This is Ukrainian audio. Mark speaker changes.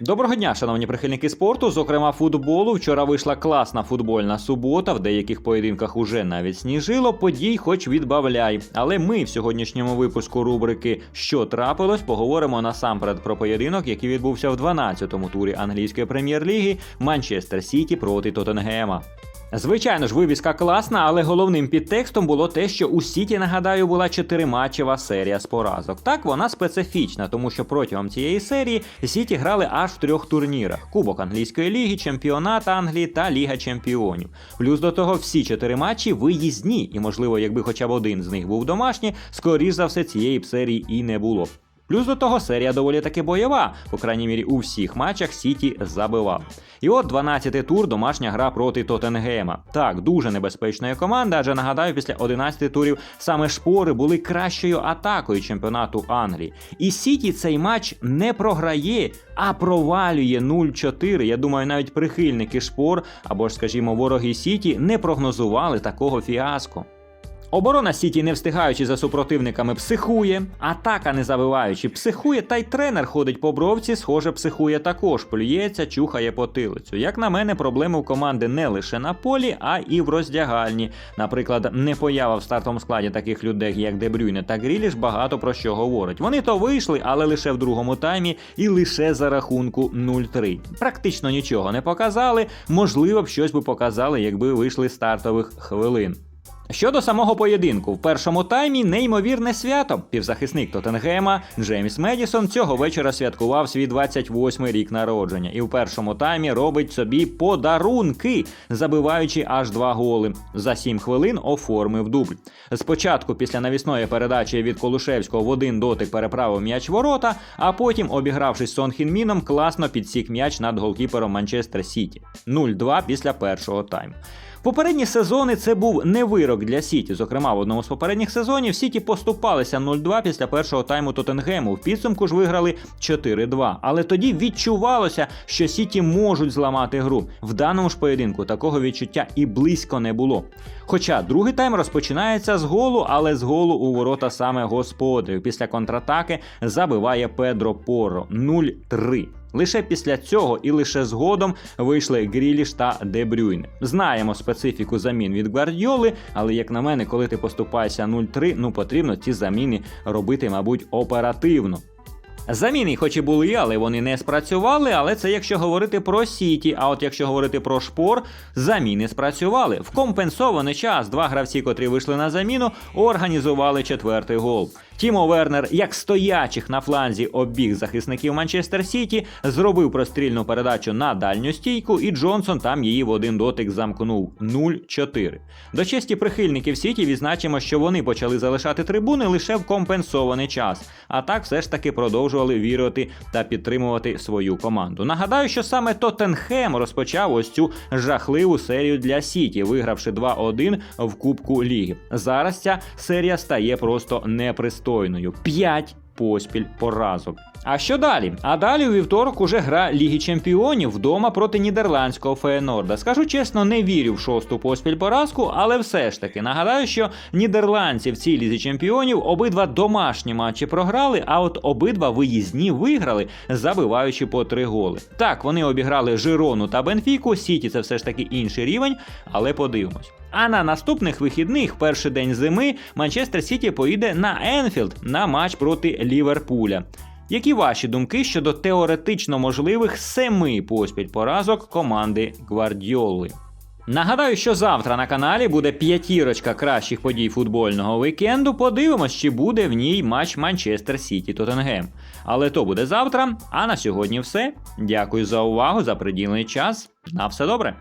Speaker 1: Доброго дня, шановні прихильники спорту, зокрема футболу. Вчора вийшла класна футбольна субота. В деяких поєдинках уже навіть сніжило. Подій, хоч відбавляй. Але ми в сьогоднішньому випуску рубрики Що трапилось, поговоримо насамперед про поєдинок, який відбувся в 12-му турі англійської прем'єр-ліги Манчестер Сіті проти Тоттенгема. Звичайно ж, вивіска класна, але головним підтекстом було те, що у Сіті, нагадаю, була чотириматчева серія з поразок. Так, вона специфічна, тому що протягом цієї серії Сіті грали аж в трьох турнірах: Кубок англійської ліги, чемпіонат Англії та Ліга Чемпіонів. Плюс до того всі чотири матчі виїзні, і можливо, якби хоча б один з них був домашній, скоріш за все цієї б серії і не було. Плюс до того серія доволі таки бойова, по крайній мірі у всіх матчах Сіті забивав. І от 12-й тур домашня гра проти Тоттенгема. Так, дуже небезпечна команда, адже нагадаю, після 11 турів саме шпори були кращою атакою чемпіонату Англії. І Сіті цей матч не програє, а провалює 0-4. Я думаю, навіть прихильники шпор або ж, скажімо, вороги Сіті не прогнозували такого фіаско. Оборона Сіті, не встигаючи за супротивниками, психує, атака не забиваючи, психує, та й тренер ходить по бровці, схоже, психує також, плюється, чухає потилицю. Як на мене, проблеми у команди не лише на полі, а і в роздягальні. Наприклад, не поява в стартовому складі таких людей, як Дебрюйне та Гріліш, багато про що говорить. Вони то вийшли, але лише в другому таймі і лише за рахунку 0-3. Практично нічого не показали. Можливо б щось би показали, якби вийшли з стартових хвилин. Щодо самого поєдинку, в першому таймі неймовірне свято. Півзахисник Тоттенгема Джеймс Медісон цього вечора святкував свій 28-й рік народження, і в першому таймі робить собі подарунки, забиваючи аж два голи. За 7 хвилин оформив дубль. Спочатку, після навісної передачі від Колушевського в один дотик переправив м'яч ворота, а потім, обігравшись Сон Хінміном, класно підсік м'яч над голкіпером Манчестер Сіті. 0-2 після першого тайму. Попередні сезони це був не вирок для Сіті. Зокрема, в одному з попередніх сезонів Сіті поступалися 0-2 після першого тайму Тоттенгему. В підсумку ж виграли 4-2. Але тоді відчувалося, що Сіті можуть зламати гру. В даному ж поєдинку такого відчуття і близько не було. Хоча другий тайм розпочинається з голу, але з голу у ворота саме господарів. Після контратаки забиває Педро Поро 0-3. Лише після цього і лише згодом вийшли Гріліш та Дебрюйне. Знаємо специфіку замін від Гвардіоли, але як на мене, коли ти поступаєшся 0-3, ну потрібно ці заміни робити, мабуть, оперативно. Заміни, хоч і були, але вони не спрацювали. Але це якщо говорити про Сіті. А от якщо говорити про шпор, заміни спрацювали. В компенсований час два гравці, котрі вийшли на заміну, організували четвертий гол. Тімо Вернер, як стоячих на фланзі обіг захисників Манчестер Сіті, зробив прострільну передачу на дальню стійку, і Джонсон там її в один дотик замкнув 0-4. До честі прихильників Сіті відзначимо, що вони почали залишати трибуни лише в компенсований час, а так все ж таки продовжували вірити та підтримувати свою команду. Нагадаю, що саме Тоттенхем розпочав ось цю жахливу серію для Сіті, вигравши 2-1 в Кубку Ліги. Зараз ця серія стає просто непристойною. 5 поспіль поразок. А що далі? А далі у вівторок уже гра Ліги Чемпіонів вдома проти нідерландського Феєнорда. Скажу чесно, не вірю в шосту поспіль поразку, але все ж таки нагадаю, що нідерландці в цій лізі чемпіонів обидва домашні матчі програли, а от обидва виїзні виграли, забиваючи по три голи. Так, вони обіграли Жирону та Бенфіку. Сіті це все ж таки інший рівень, але подивимось. А на наступних вихідних, перший день зими, Манчестер Сіті поїде на Енфілд на матч проти Ліверпуля. Які ваші думки щодо теоретично можливих семи поспіль поразок команди Гвардіоли? Нагадаю, що завтра на каналі буде п'ятірочка кращих подій футбольного вікенду. Подивимось, чи буде в ній матч Манчестер Сіті Тоттенгем. Але то буде завтра. А на сьогодні все. Дякую за увагу, за приділений час. На все добре.